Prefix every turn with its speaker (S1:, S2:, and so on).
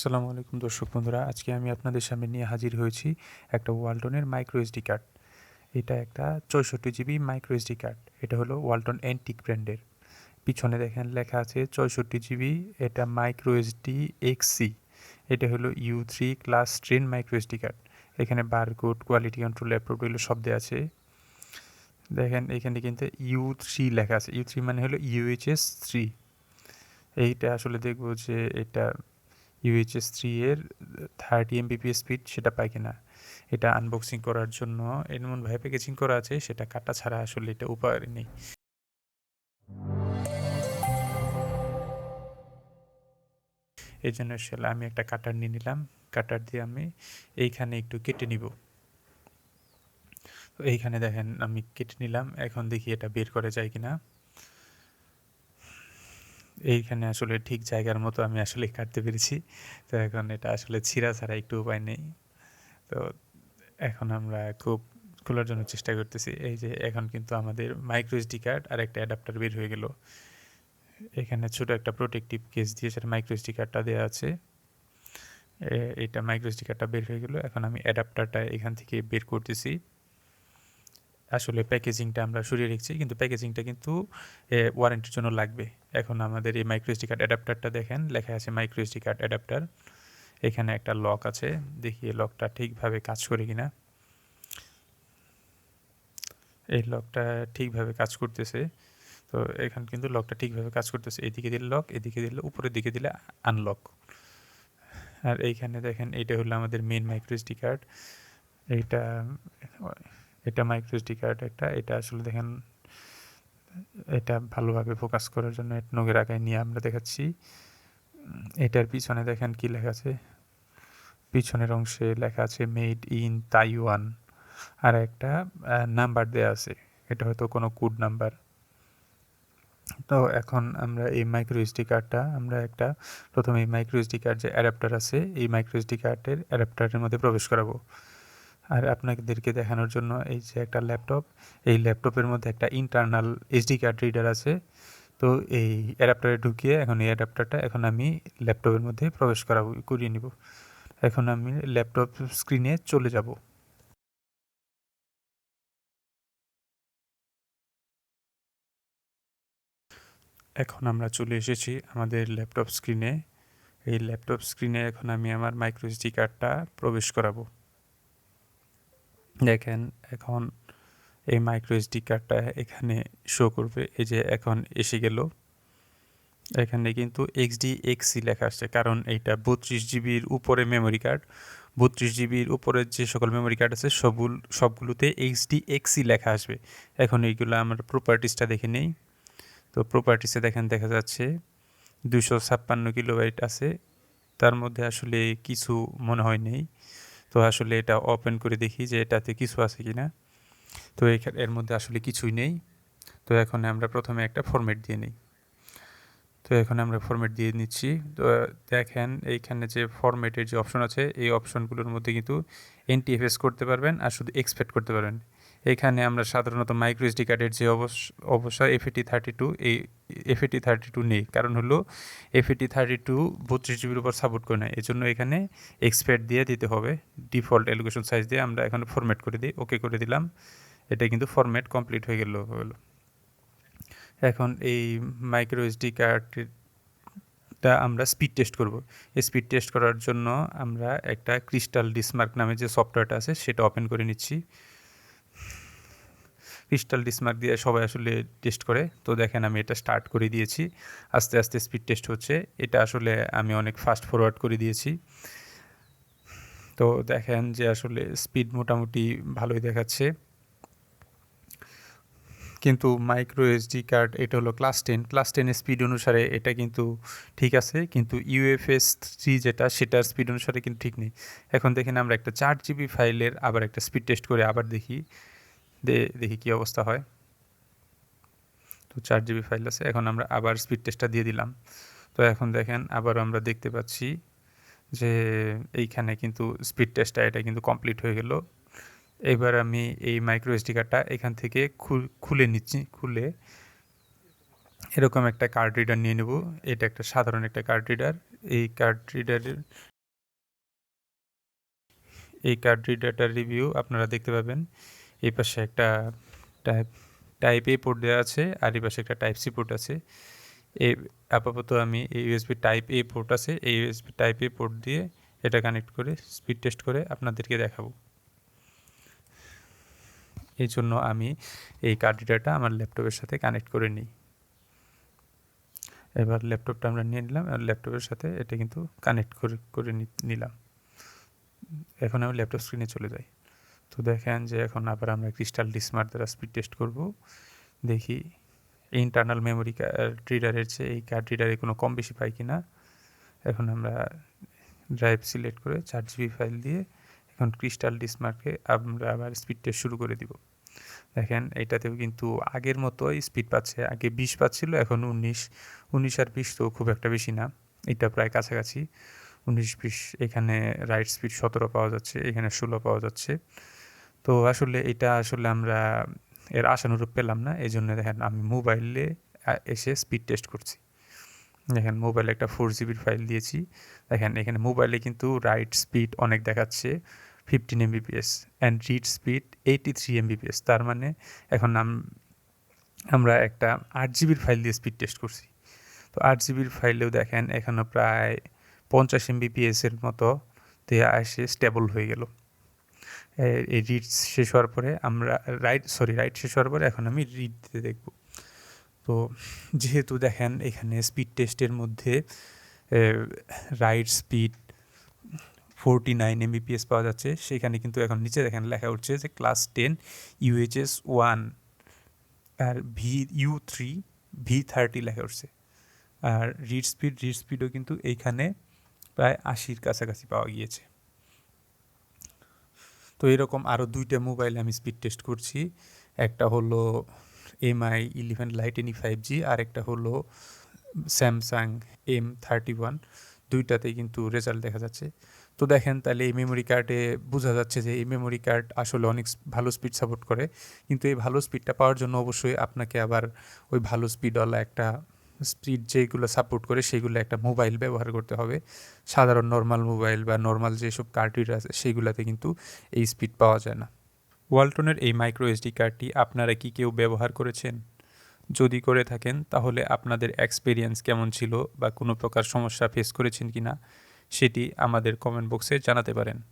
S1: আসসালামু আলাইকুম দর্শক বন্ধুরা, আজকে আমি আপনাদের সামনে নিয়ে হাজির হয়েছি একটা ওয়ালটনের মাইক্রো এসডি কার্ড এটা একটা চৌষট্টি জিবি মাইক্রো এসডি কার্ড এটা হলো ওয়ালটন অ্যান্টিক ব্র্যান্ডের পিছনে দেখেন লেখা আছে চৌষট্টি জিবি এটা মাইক্রো এসডি এক্সি এটা হলো U three class ten micro SD card এখানে বারকোড কোয়ালিটি কন্ট্রোল ল্যাপটপ এগুলো সব দেওয়া আছে। দেখেন এখানে কিন্তু ইউ থ্রি লেখা আছে। ইউ থ্রি মানে হলো ইউএইচএস থ্রি এইটা আসলে দেখব যে এটা ইউএইচএস থ্রি এর থার্টি এমবিপিএস স্পিড সেটা পায় কিনা? এটা আনবক্সিং করার জন্য এমনভাবে প্যাকেজিং করা আছে, সেটা কাটা ছাড়া আসলে এটা উপায় নেই। এই জন্য আসলে আমি একটা কাটার নিয়ে নিলাম। কাটার দিয়ে আমি এইখানে একটু কেটে নিব। তো এইখানে দেখেন আমি কেটে নিলাম। এখন দেখি এটা বের করে যায় কিনা। এইখানে আসলে ঠিক জায়গার মতো আমি আসলে কাটতে পেরেছি। তো এখন এটা আসলে ছিঁড়া ছাড়া একটু উপায় নেই। তো এখন আমরা খুব খোলার জন্য চেষ্টা করতেছি। এই যে এখন কিন্তু আমাদের মাইক্রো এসডি কার্ড আর একটা অ্যাডাপ্টার বের হয়ে গেল। এখানে ছোট একটা প্রোটেকটিভ কেস দিয়ে সেটা মাইক্রো এসডি কার্ডটা দেওয়া আছে। এটা মাইক্রো এসডি কার্ডটা বের হয়ে গেল। এখন আমি অ্যাডাপ্টারটা এখান থেকে বের করতেছি। আসলে প্যাকেজিংটা আমরা সরিয়ে রেখেছি, কিন্তু প্যাকেজিংটা কিন্তু ওয়ারেন্টির জন্য লাগবে। এখন আমাদের এই মাইক্রো এসডি কার্ড অ্যাডাপ্টারটা দেখেন, লেখা আছে মাইক্রো এসডি কার্ড অ্যাডাপ্টার এখানে একটা লক আছে, দেখি এই লকটা ঠিকভাবে কাজ করে কিনা। এই লকটা ঠিকভাবে কাজ করতেছে। তো এখানে কিন্তু লকটা ঠিকভাবে কাজ করতেছে। এদিকে দিলে লক এদিকে দিলে, উপরের দিকে দিলে আনলক আর এইখানে দেখেন এটা হলো আমাদের মেন মাইক্রো এসডি কার্ড এইটা এটা মাইক্রো এসডি কার্ড একটা এটা আসলে দেখেন, এটা ভালোভাবে ফোকাস করার জন্য নগের আগায় নিয়ে আমরা দেখাচ্ছি। এটার পিছনে দেখেন কি লেখা আছে? পিছনের অংশে লেখা আছে মেড ইন তাইওয়ান আর একটা নাম্বার দেওয়া আছে। এটা হয়তো কোনো কোড নাম্বার তো এখন আমরা এই মাইক্রো এসডি কার্ডটা আমরা একটা, প্রথমে এই মাইক্রো এসডি কার্ড যে অ্যাডাপ্টার আছে, এই মাইক্রো এসডি কার্ডের অ্যাডাপ্টারের মধ্যে প্রবেশ করাবো। আর আপনাদেরকে দেখানোর জন্য এই যে একটা ল্যাপটপ, এই ল্যাপটপের মধ্যে একটা ইন্টারনাল এইচডি কার্ড রিডার আছে। তো এই অ্যাডাপ্টারে ঢুকিয়ে এখন এই অ্যাডাপ্টারটা এখন আমি ল্যাপটপের মধ্যে প্রবেশ করাবো করিয়ে নিব। এখন আমি ল্যাপটপ স্ক্রিনে চলে যাব। এখন আমরা চলে এসেছি আমাদের ল্যাপটপ স্ক্রিনে এই ল্যাপটপ স্ক্রিনে এখন আমি আমার মাইক্রো এসডি কার্ডটা প্রবেশ করাবো। দেখেন এখন এই মাইক্রো এসডি কার্ডটা এখানে শো করবে। এই যে এখন এসে গেল। এখানে কিন্তু এক্সডি এক্সি লেখা আসছে। কারণ এইটা বত্রিশ জিবির উপরে মেমোরি কার্ড বত্রিশ জিবির উপরে যে সকল মেমোরি কার্ড আছে সবগুলো সবগুলোতে এইচডি এক্সি লেখা আসবে। এখন এইগুলো আমরা প্রপার্টিসটা দেখে নেই। তো প্রপার্টিসে দেখেন দেখা যাচ্ছে দুশো ছাপ্পান্ন কিলোবাইট আছে। তার মধ্যে আসলে কিছু মনে হয় নেই। তো আসলে এটা ওপেন করে দেখি যে এটাতে কিছু আছে কি না তো এর মধ্যে আসলে কিছুই নেই। তো এখন আমরা প্রথমে একটা ফরম্যাট দিয়ে নিই। তো এখন আমরা ফরম্যাট দিয়ে নিচ্ছি। তো দেখেন এইখানে যে ফরম্যাটের যে অপশন আছে, এই অপশনগুলোর মধ্যে কিন্তু এনটিএফএস করতে পারবেন আর শুধু এক্সপেক্ট করতে পারবেন। এখানে আমরা সাধারণত মাইক্রো এসডি কার্ডের যে অবশ্যই এফএটি থার্টি টু এই এফএটি থার্টি টু নেই। কারণ হলো এফএটি থার্টি টু বত্রিশ জিবির উপর সাপোর্ট করে না এই জন্য এখানে এক্সপেক্ট দিয়ে দিতে হবে। ডিফল্ট এলোকেশন সাইজ দিয়ে আমরা এখানে ফরম্যাট করে দিই। ওকে করে দিলাম। এটা কিন্তু ফরম্যাট কমপ্লিট হয়ে গেল। হলো এখন এই মাইক্রো এসডি কার্ডটা আমরা স্পিড টেস্ট করব। এই স্পিড টেস্ট করার জন্য আমরা একটা ক্রিস্টাল ডিসমার্ক নামে যে সফটওয়্যারটা আছে, সেটা ওপেন করে নিচ্ছি। ক্রিস্টাল ডিসমার্ক দিয়ে সবাই আসলে টেস্ট করে। তো দেখেন আমি এটা স্টার্ট করে দিয়েছি। আস্তে আস্তে স্পিড টেস্ট হচ্ছে। এটা আসলে আমি অনেক ফাস্ট ফরওয়ার্ড করে দিয়েছি। তো দেখেন যে আসলে স্পিড মোটামুটি ভালোই দেখাচ্ছে। কিন্তু মাইক্রো এসডি কার্ড এটা হলো ক্লাস টেন ক্লাস টেনের স্পিড অনুসারে এটা কিন্তু ঠিক আছে। কিন্তু ইউএফএস থ্রি যেটা, সেটার স্পিড অনুসারে কিন্তু ঠিক নেই। এখন দেখেন আমরা একটা চার জিবি ফাইলের আবার একটা স্পিড টেস্ট করে আবার দেখি। দেখি কী অবস্থা হয়। তো চার জিবি ফাইল আছে, এখন আমরা আবার স্পিড টেস্টটা দিয়ে দিলাম। তো এখন দেখেন আবার আমরা দেখতে পাচ্ছি যে এইখানে কিন্তু স্পিড টেস্টটা এটা কিন্তু কমপ্লিট হয়ে গেল। এবার আমি এই মাইক্রো এসডি কার্ডটা এখান থেকে খুলে নিচ্ছি, খুলে এরকম একটা কার্ড রিডার নিয়ে নেব। এটা একটা সাধারণ একটা কার্ড রিডার এই কার্ড রিডারের এই কার্ড রিডারটার রিভিউ আপনারা দেখতে পাবেন। এই পাশে একটা টাইপ টাইপ এ পোর্ট দেওয়া আছে আর এই পাশে একটা টাইপ সি পোর্ট আছে। এই আপাতত আমি এই ইউএসবি টাইপ এ পোর্ট আছে, এই ইউএসবি টাইপ এ পোর্ট দিয়ে এটা কানেক্ট করে স্পিড টেস্ট করে আপনাদেরকে দেখাবো। এই জন্য আমি এই কার্ড রিডারটা আমার ল্যাপটপের সাথে কানেক্ট করে নিই। এবার ল্যাপটপটা আমরা নিয়ে নিলাম, আর ল্যাপটপের সাথে এটা কিন্তু কানেক্ট করে করে নিলাম। এখন আমি ল্যাপটপ স্ক্রিনে চলে যাই। তো দেখেন যে এখন আবার আমরা ক্রিস্টাল ডিসমার্ট দ্বারা স্পিড টেস্ট করব। দেখি ইন্টারনাল মেমোরি কার্ড রিডারের চেয়ে এই কার্ড রিডারে কোনো কম বেশি পাই কি না এখন আমরা ড্রাইভ সিলেক্ট করে চার জিবি ফাইল দিয়ে এখন ক্রিস্টাল ডিসমার্কে আমরা আবার স্পিড টেস্ট শুরু করে দিব। দেখেন এটাতেও কিন্তু আগের মতোই স্পিড পাচ্ছে, আগে বিশ পাচ্ছিল, এখন উনিশ। উনিশ আর বিশ তো খুব একটা বেশি না, এটা প্রায় কাছাকাছি। উনিশ, বিশ, এখানে রাইট স্পিড সতেরো পাওয়া যাচ্ছে, এখানে ষোলো পাওয়া যাচ্ছে। তো আসলে এটা আসলে আমরা এর আশানুরূপ পেলাম না। এই জন্য দেখেন আমি মোবাইলে এসে স্পিড টেস্ট করছি। দেখেন মোবাইলে একটা ফোর জিবির ফাইল দিয়েছি। দেখেন এখানে মোবাইলে কিন্তু রাইট স্পিড অনেক দেখাচ্ছে। Fifteen MBPS and read speed eighty three MBPS তার মানে এখন আমরা একটা আট জিবির ফাইল দিয়ে স্পিড টেস্ট করছি। তো আট জিবির ফাইলেও দেখেন এখানে প্রায় পঞ্চাশ এমবিপিএসের মতো দিয়ে আসে স্টেবল হয়ে গেল। এই রিড শেষ হওয়ার পরে আমরা রাইট সরি রাইট শেষ হওয়ার পরে এখন আমি রিড দিতে দেখব। তো যেহেতু দেখেন এখানে স্পিড টেস্টের মধ্যে write speed forty nine MBPS পাওয়া যাচ্ছে। সেখানে কিন্তু এখন নিচে দেখেন লেখা উঠছে যে ক্লাস টেন ইউএইচএস ওয়ান আর V U three V thirty লেখা উঠছে। আর রিড স্পিড রিড স্পিডও কিন্তু এইখানে প্রায় আশির কাছাকাছি পাওয়া গিয়েছে। তো এরকম আরও দুইটা মোবাইল আমি স্পিড টেস্ট করছি। একটা হলো Mi eleven lite NE five G আর একটা হলো স্যামসাং এম থার্টি ওয়ান দুইটাতেই কিন্তু রেজাল্ট দেখা যাচ্ছে। তো দেখেন তাহলে এই মেমোরি কার্ডে বোঝা যাচ্ছে যে এই মেমোরি কার্ড আসলে অনেক ভালো স্পিড সাপোর্ট করে। কিন্তু এই ভালো স্পিডটা পাওয়ার জন্য অবশ্যই আপনাকে আবার ওই ভালো স্পিডওয়ালা একটা স্পিড যেগুলো সাপোর্ট করে সেগুলো একটা মোবাইল ব্যবহার করতে হবে। সাধারণ নর্মাল মোবাইল বা নর্মাল যেসব কার্ডটির আছে সেগুলোতে কিন্তু এই স্পিড পাওয়া যায় না। ওয়ালটনের এই মাইক্রো এসডি কার্ডটি আপনারা কি কেউ ব্যবহার করেছেন? যদি করে থাকেন, তাহলে আপনাদের এক্সপিরিয়েন্স কেমন ছিল বা কোনো প্রকার সমস্যা ফেস করেছেন কি না সেটি আমাদের কমেন্ট বক্সে জানাতে পারেন।